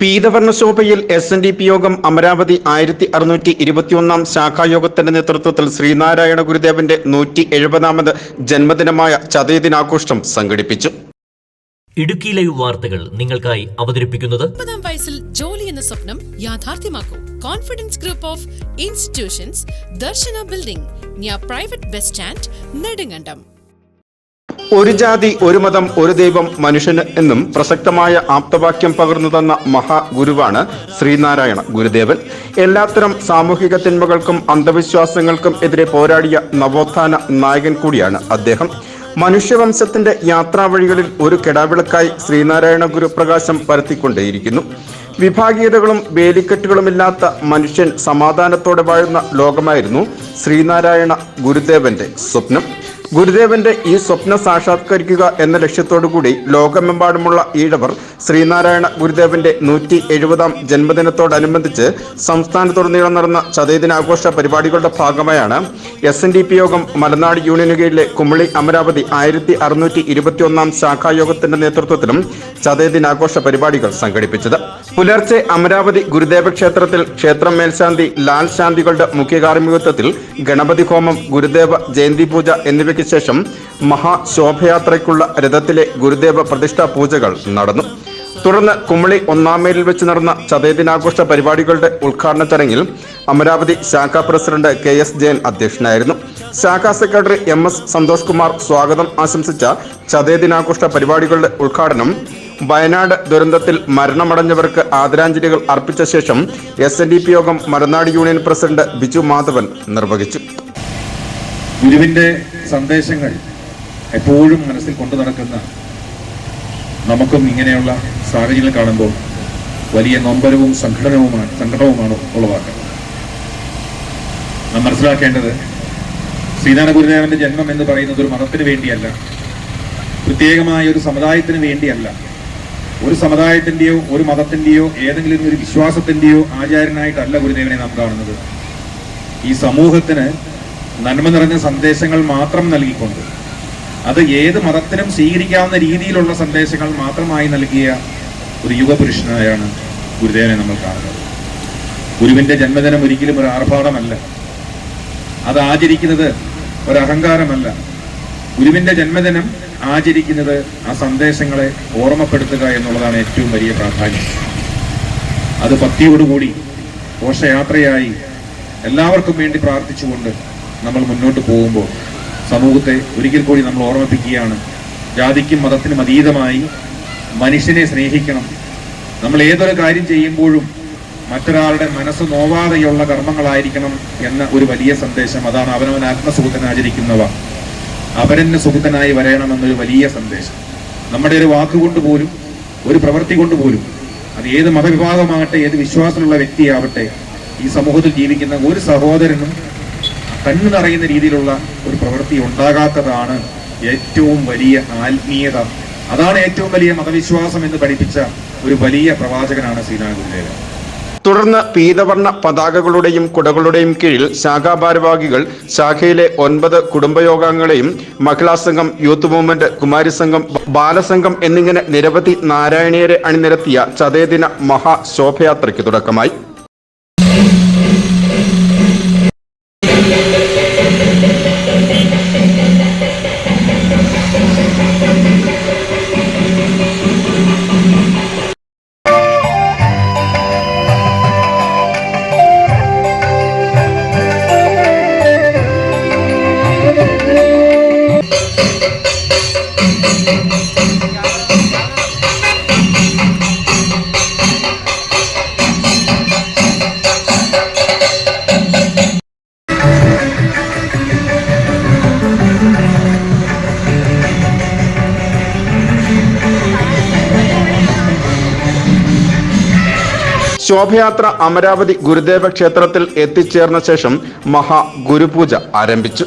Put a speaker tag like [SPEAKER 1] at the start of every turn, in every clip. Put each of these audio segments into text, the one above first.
[SPEAKER 1] പീതവർണ ശോഭയിൽ S N D P യോഗം അമരാവതി ആയിരത്തി അറുന്നൂറ്റി ഇരുപത്തിയൊന്നാം ശാഖായോഗത്തിന്റെ നേതൃത്വത്തിൽ ശ്രീനാരായണ ഗുരുദേവന്റെ നൂറ്റി എഴുപതാമത് ജന്മദിനമായ ചതയദിനാഘോഷം സംഘടിപ്പിച്ചു.
[SPEAKER 2] ഇടുക്കി ലൈവ് വാർത്തകൾ നിങ്ങൾക്കായി അവതരിപ്പിക്കുന്നത്
[SPEAKER 3] മുപ്പതാം വയസ്സിൽ ജോലി എന്ന സ്വപ്നം യാഥാർത്ഥ്യമാക്കൂ. Confidence group of institutions Darshana building near private bus stand Nedumkandam
[SPEAKER 1] ഒരു ജാതി ഒരു മതം ഒരു ദൈവം മനുഷ്യന് എന്നും പ്രസക്തമായ ആപ്തവാക്യം പകർന്നു തന്ന മഹാഗുരുവാണ് ശ്രീനാരായണ ഗുരുദേവൻ. എല്ലാത്തരം സാമൂഹിക തിന്മകൾക്കും അന്ധവിശ്വാസങ്ങൾക്കും എതിരെ പോരാടിയ നവോത്ഥാന നായകൻ കൂടിയാണ് അദ്ദേഹം. മനുഷ്യവംശത്തിന്റെ യാത്രാവഴികളിൽ ഒരു കെടാവിളക്കായി ശ്രീനാരായണ ഗുരു പ്രകാശം പരത്തിക്കൊണ്ടേയിരിക്കുന്നു. വിഭാഗീയതകളും വേലിക്കെട്ടുകളുമില്ലാത്ത മനുഷ്യൻ സമാധാനത്തോടെ വാഴുന്ന ലോകമായിരുന്നു ശ്രീനാരായണ ഗുരുദേവന്റെ സ്വപ്നം. ഗുരുദേവന്റെ ഈ സ്വപ്നം സാക്ഷാത്കരിക്കുക എന്ന ലക്ഷ്യത്തോടുകൂടി ലോകമെമ്പാടുമുള്ള ഈഴവർ ശ്രീനാരായണ ഗുരുദേവന്റെ നൂറ്റി എഴുപതാം ജന്മദിനത്തോടനുബന്ധിച്ച് സംസ്ഥാനത്തുടനീളം നടന്ന ചതയദിനാഘോഷ പരിപാടികളുടെ ഭാഗമായാണ് എസ് എൻ ഡി പി യോഗം മലനാട് യൂണിയന് കീഴിലെ കുമളി അമരാവതി ആയിരത്തി അറുന്നൂറ്റി ഇരുപത്തിയൊന്നാം ശാഖായോഗത്തിന്റെ നേതൃത്വത്തിലും ചതയദിനാഘോഷ പരിപാടികൾ സംഘടിപ്പിച്ചത്. പുലർച്ചെ അമരാവതി ഗുരുദേവ ക്ഷേത്രത്തിൽ ക്ഷേത്രം മേൽശാന്തി ലാൽ ശാന്തികളുടെ മുഖ്യകാർമ്മികത്വത്തിൽ ഗണപതി ഹോമം ഗുരുദേവ ജയന്തി പൂജ എന്നിവയ്ക്ക് ശേഷം മഹാശോഭയാത്രയ്ക്കുള്ള രഥത്തിലെ ഗുരുദേവ പ്രതിഷ്ഠാ പൂജകൾ നടന്നു. തുടർന്ന് കുമളി ഒന്നാമേലിൽ വെച്ച് നടന്ന ചതയദിനാഘോഷ പരിപാടികളുടെ ഉദ്ഘാടന ചടങ്ങിൽ അമരാവതി ശാഖാ പ്രസിഡന്റ് കെ എസ് ജയൻ അധ്യക്ഷനായിരുന്നു. ശാഖാ secretary M S Santhosh Kumar സ്വാഗതം ആശംസിച്ച ചതയദിനാഘോഷ പരിപാടികളുടെ ഉദ്ഘാടനം വയനാട് ദുരന്തത്തിൽ മരണമടഞ്ഞവർക്ക് ആദരാഞ്ജലികൾ അർപ്പിച്ച ശേഷം എസ് എൻ ഡി പി യോഗം മലനാട് യൂണിയൻ പ്രസിഡന്റ് ബിജു മാധവൻ നിർവഹിച്ചു.
[SPEAKER 4] ഗുരുവിന്റെ സന്ദേശങ്ങൾ എപ്പോഴും മനസ്സിൽ കൊണ്ടു നടക്കുന്ന നമുക്കും ഇങ്ങനെയുള്ള സാഹചര്യങ്ങൾ കാണുമ്പോൾ വലിയ നൊമ്പരവും സംഘടനവുമാണ് സംഘടനവുമാണ് ഉളവാക്കുന്നത് നാം മനസ്സിലാക്കേണ്ടത് ശ്രീനാരായണ ഗുരുദേവന്റെ ജന്മം എന്ന് പറയുന്നത് ഒരു മതത്തിന് വേണ്ടിയല്ല പ്രത്യേകമായ ഒരു സമുദായത്തിന് വേണ്ടിയല്ല. ഒരു സമുദായത്തിന്റെയോ ഒരു മതത്തിന്റെയോ ഏതെങ്കിലും ഒരു വിശ്വാസത്തിന്റെയോ ആചാര്യനായിട്ടല്ല ഗുരുദേവനെ നാം കാണുന്നത്. ഈ സമൂഹത്തിന് നന്മ നിറഞ്ഞ സന്ദേശങ്ങൾ മാത്രം നൽകിക്കൊണ്ട് അത് ഏത് മതത്തിനും സ്വീകരിക്കാവുന്ന രീതിയിലുള്ള സന്ദേശങ്ങൾ മാത്രമായി നൽകിയ ഒരു യുഗപുരുഷനായാണ് ഗുരുദേവനെ നമ്മൾ കാണുന്നത്. ഗുരുവിന്റെ ജന്മദിനം ഒരിക്കലും ഒരു ആർഭാടമല്ല. അത് ആചരിക്കുന്നത് ഒരു അഹങ്കാരമല്ല. ഗുരുവിന്റെ ജന്മദിനം ആചരിക്കുന്നത് ആ സന്ദേശങ്ങളെ ഓർമ്മപ്പെടുത്തുക എന്നുള്ളതാണ് ഏറ്റവും വലിയ പ്രാധാന്യം. അത് ഭക്തിയോടുകൂടി ഘോഷയാത്രയായി എല്ലാവർക്കും വേണ്ടി പ്രാർത്ഥിച്ചുകൊണ്ട് നമ്മൾ മുന്നോട്ട് പോകുമ്പോൾ സമൂഹത്തെ ഒരിക്കൽ കൂടി നമ്മൾ ഓർമ്മിപ്പിക്കുകയാണ് ജാതിക്കും മതത്തിനും അതീതമായി മനുഷ്യനെ സ്നേഹിക്കണം. നമ്മൾ ഏതൊരു കാര്യം ചെയ്യുമ്പോഴും മറ്റൊരാളുടെ മനസ്സ് നോവാതെയുള്ള കർമ്മങ്ങളായിരിക്കണം എന്ന ഒരു വലിയ സന്ദേശം. അതാണ് അവനവൻ ആത്മസുഖത്തിന് ആചരിക്കുന്നവ സുഹൃത്തനായി വരയണമെന്നൊരു വലിയ സന്ദേശം. നമ്മുടെ ഒരു വാക്കുകൊണ്ട് പോലും ഒരു പ്രവൃത്തി കൊണ്ട് പോലും അത് ഏത് മതവിഭാഗമാകട്ടെ ഏത് വിശ്വാസമുള്ള വ്യക്തിയാവട്ടെ ഈ സമൂഹത്തിൽ ജീവിക്കുന്ന ഒരു സഹോദരനും കണ്ണു നിറയുന്ന രീതിയിലുള്ള ഒരു പ്രവൃത്തി ഉണ്ടാകാത്തതാണ് ഏറ്റവും വലിയ ആത്മീയത. അതാണ് ഏറ്റവും വലിയ മതവിശ്വാസം എന്ന് പഠിപ്പിച്ച ഒരു വലിയ പ്രവാചകനാണ് ശ്രീനാരായണ ഗുരുദേവൻ
[SPEAKER 1] തുടർന്ന് പീതവർണ പതാകകളുടെയും കുടകളുടെയും കീഴിൽ ശാഖാ ഭാരവാഹികൾ ശാഖയിലെ ഒൻപത് കുടുംബയോഗങ്ങളെയും മഹിളാ സംഘം യൂത്ത് മൂവ്മെന്റ് കുമാരി സംഘം ബാലസംഘം എന്നിങ്ങനെ നിരവധി നാരായണീയരെ അണിനിരത്തിയ ചതയദിന മഹാശോഭയാത്രയ്ക്ക് തുടക്കമായി. ശോഭയാത്ര അമരാവതി ഗുരുദേവ ക്ഷേത്രത്തിൽ എത്തിച്ചേർന്ന ശേഷം മഹാ ഗുരുപൂജ ആരംഭിച്ചു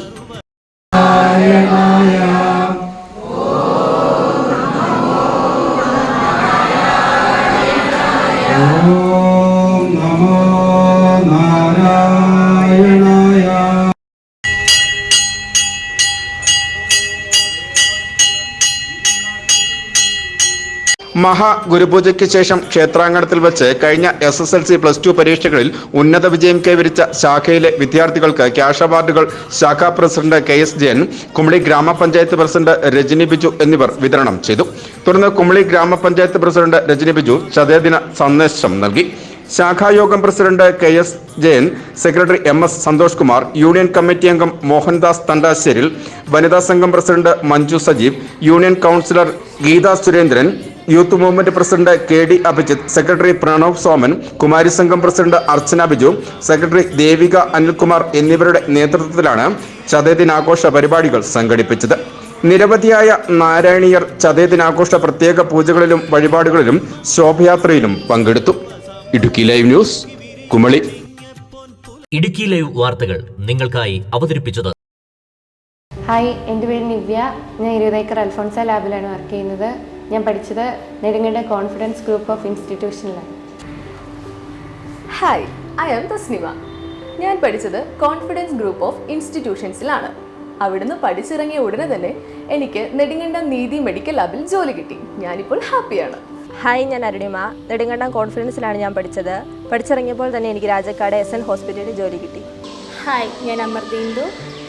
[SPEAKER 1] മഹാഗുരുപൂജയ്ക്ക് ശേഷം ക്ഷേത്രാങ്കണത്തിൽ വെച്ച് കഴിഞ്ഞ S S L C plus two പരീക്ഷകളിൽ ഉന്നത വിജയം കൈവരിച്ച ശാഖയിലെ വിദ്യാർത്ഥികൾക്ക് ക്യാഷ് അവാർഡുകൾ ശാഖാ president K S Jayan Kumily ഗ്രാമപഞ്ചായത്ത് പ്രസിഡന്റ് രജനി ബിജു എന്നിവർ വിതരണം ചെയ്തു. തുടർന്ന് കുമളി ഗ്രാമപഞ്ചായത്ത് പ്രസിഡന്റ് രജനി ബിജു ചതയദിന സന്ദേശം നൽകി. ശാഖായോഗം president K S Jayan secretary M S Santhosh Kumar union committee അംഗം മോഹൻദാസ് തണ്ടാശ്ശേരിൽ വനിതാ സംഘം president Manju Sajeev union councillor Geetha Surendran youth movement president K D Abhijith secretary Pranav Soman Kumari സംഘം പ്രസിഡന്റ് അർച്ചന ബിജു സെക്രട്ടറി ദേവിക അനിൽകുമാർ എന്നിവരുടെ നേതൃത്വത്തിലാണ് ചതയദിനാഘോഷ പരിപാടികൾ സംഘടിപ്പിച്ചത്. നിരവധിയായ നാരായണീയർ ചതയദിനാഘോഷ പ്രത്യേക പൂജകളിലും വഴിപാടുകളിലും ശോഭയാത്രയിലും പങ്കെടുത്തു. Idukki live news Kumily.
[SPEAKER 2] Idukki live വാർത്തകൾ നിങ്ങൾക്കായി അവതരിപ്പിച്ചത്.
[SPEAKER 5] ഹായ് എന്റെ പേര് നിവ്യ. ഞാൻ ഇരുപതേക്കർ അൽഫോൺസ ലാബിലാണ് വർക്ക് ചെയ്യുന്നത്. ഞാൻ പഠിച്ചത് നെടുങ്ങയുടെ കോൺഫിഡൻസ് ഗ്രൂപ്പ് ഓഫ് ഇൻസ്റ്റിറ്റ്യൂഷനിലാണ്
[SPEAKER 6] ഹായ് ഐ ആം തസ്നിമ ഞാൻ പഠിച്ചത് കോൺഫിഡൻസ് ഗ്രൂപ്പ് ഓഫ് ഇൻസ്റ്റിറ്റ്യൂഷൻസിലാണ് അവിടുന്ന് പഠിച്ചിറങ്ങിയ ഉടനെ തന്നെ എനിക്ക് നെടുങ്കണ്ട നീതി മെഡിക്കൽ ലാബിൽ ജോലി കിട്ടി. ഞാനിപ്പോൾ ഹാപ്പിയാണ്.
[SPEAKER 7] ഹായ് ഞാൻ അരുണിമ. നെടുങ്കണ്ടം കോൺഫിഡൻസിലാണ് ഞാൻ പഠിച്ചത്. പഠിച്ചിറങ്ങിയപ്പോൾ തന്നെ എനിക്ക് രാജക്കാട് എസ് എൻ ഹോസ്പിറ്റലിൽ ജോലി കിട്ടി.
[SPEAKER 8] ഹായ് ഞാൻ അമർദീന്ദു.